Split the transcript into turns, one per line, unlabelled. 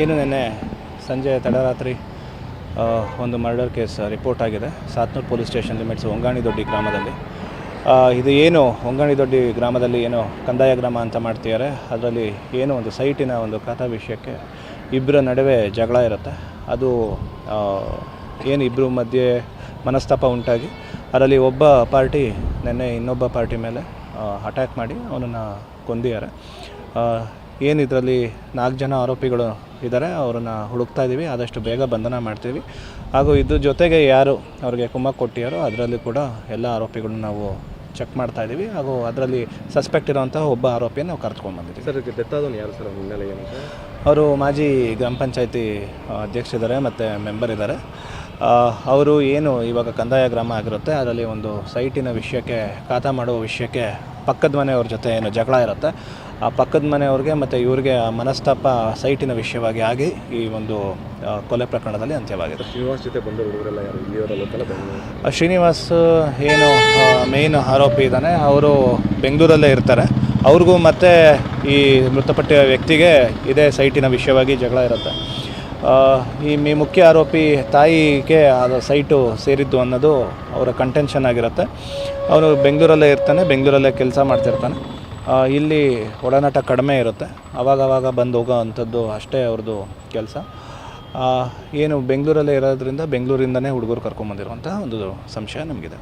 ಏನು ನೆನ್ನೆ ಸಂಜೆ ತಡರಾತ್ರಿ ಒಂದು ಮರ್ಡರ್ ಕೇಸ್ ರಿಪೋರ್ಟ್ ಆಗಿದೆ. Sathanur police station limits Hongani Doddi ಗ್ರಾಮದಲ್ಲಿ. ಇದು ಏನು ಹೊಂಗಾಣಿ ದೊಡ್ಡಿ ಗ್ರಾಮದಲ್ಲಿ ಏನು ಕಂದಾಯ ಗ್ರಾಮ ಅಂತ ಮಾಡ್ತಿದ್ದಾರೆ. ಅದರಲ್ಲಿ ಏನು ಒಂದು ಸೈಟಿನ ಒಂದು ಕಥಾ ವಿಷಯಕ್ಕೆ ಇಬ್ಬರ ನಡುವೆ ಜಗಳ ಇರುತ್ತೆ. ಅದು ಏನು ಇಬ್ಬರ ಮಧ್ಯೆ ಮನಸ್ತಾಪ ಉಂಟಾಗಿ ಅದರಲ್ಲಿ ಒಬ್ಬ ಪಾರ್ಟಿ ನಿನ್ನೆ ಇನ್ನೊಬ್ಬ ಪಾರ್ಟಿ ಮೇಲೆ ಅಟ್ಯಾಕ್ ಮಾಡಿ ಅವನನ್ನು ಕೊಂದಿದ್ದಾರೆ. ಏನು ಇದರಲ್ಲಿ ನಾಲ್ಕು ಜನ ಆರೋಪಿಗಳು ಇದ್ದಾರೆ ಅವರನ್ನು ಹುಡುಕ್ತಾ ಇದ್ದೀವಿ ಆದಷ್ಟು ಬೇಗ ಬಂಧನ ಮಾಡ್ತೀವಿ. ಹಾಗೂ ಇದ್ರ ಜೊತೆಗೆ ಯಾರು ಅವ್ರಿಗೆ ಕುಮ್ಮಕ್ ಕೊಟ್ಟಿಯಾರೋ ಅದರಲ್ಲಿ ಕೂಡ ಎಲ್ಲ ಆರೋಪಿಗಳನ್ನ ನಾವು ಚೆಕ್ ಮಾಡ್ತಾ ಇದ್ದೀವಿ ಹಾಗೂ ಅದರಲ್ಲಿ ಸಸ್ಪೆಕ್ಟ್ ಇರುವಂತಹ ಒಬ್ಬ ಆರೋಪಿಯನ್ನು ನಾವು ಕರ್ತ್ಕೊಂಡು ಬಂದಿದ್ದೀವಿ.
ಸರ್ ಯಾರು ಸರ್? ಹಿನ್ನೆಲೆ
ಅವರು ಮಾಜಿ ಗ್ರಾಮ ಪಂಚಾಯತಿ ಅಧ್ಯಕ್ಷರಿದ್ದಾರೆ ಮತ್ತು ಮೆಂಬರ್ ಇದ್ದಾರೆ. ಅವರು ಏನು ಇವಾಗ ಕಂದಾಯ ಗ್ರಾಮ ಆಗಿರುತ್ತೆ ಅದರಲ್ಲಿ ಒಂದು ಸೈಟಿನ ವಿಷಯಕ್ಕೆ ಖಾತ ಮಾಡುವ ವಿಷಯಕ್ಕೆ ಪಕ್ಕದ ಮನೆಯವ್ರ ಜೊತೆ ಏನು ಜಗಳ ಇರುತ್ತೆ. ಆ ಪಕ್ಕದ ಮನೆಯವ್ರಿಗೆ ಮತ್ತು ಇವ್ರಿಗೆ ಮನಸ್ತಾಪ ಸೈಟಿನ ವಿಷಯವಾಗಿ ಆಗಿ ಈ ಒಂದು ಕೊಲೆ ಪ್ರಕರಣದಲ್ಲಿ ಅಂತ್ಯವಾಗಿದೆ.
ಶ್ರೀನಿವಾಸ್ ಜೊತೆ ಬಂದ ಹುಡುಗರೆಲ್ಲ ಯಾರು?
ಶ್ರೀನಿವಾಸ್ ಏನು ಮೇನ್ ಆರೋಪಿ ಇದ್ದಾನೆ. ಅವರು ಬೆಂಗಳೂರಲ್ಲೇ ಇರ್ತಾರೆ. ಅವ್ರಿಗೂ ಮತ್ತು ಈ ಮೃತಪಟ್ಟ ವ್ಯಕ್ತಿಗೆ ಇದೇ ಸೈಟಿನ ವಿಷಯವಾಗಿ ಜಗಳ ಇರುತ್ತೆ. ಈ ಮೀ ಮುಖ್ಯ ಆರೋಪಿ ತಾಯಿಗೆ ಅದು ಸೈಟು ಸೇರಿದ್ದು ಅನ್ನೋದು ಅವರ ಕಂಟೆನ್ಷನ್ ಆಗಿರುತ್ತೆ. ಅವನು ಬೆಂಗಳೂರಲ್ಲೇ ಇರ್ತಾನೆ, ಬೆಂಗಳೂರಲ್ಲೇ ಕೆಲಸ ಮಾಡ್ತಿರ್ತಾನೆ. ಇಲ್ಲಿ ಒಡನಾಟ ಕಡಿಮೆ ಇರುತ್ತೆ. ಅವಾಗವಾಗ ಬಂದು ಹೋಗೋ ಅಂಥದ್ದು ಅಷ್ಟೇ ಅವ್ರದ್ದು ಕೆಲಸ. ಏನು ಬೆಂಗಳೂರಲ್ಲೇ ಇರೋದ್ರಿಂದ ಬೆಂಗಳೂರಿಂದನೇ ಹುಡುಗರು ಕರ್ಕೊಂಬಂದಿರುವಂಥ ಒಂದು ಸಂಶಯ ನಮಗಿದೆ.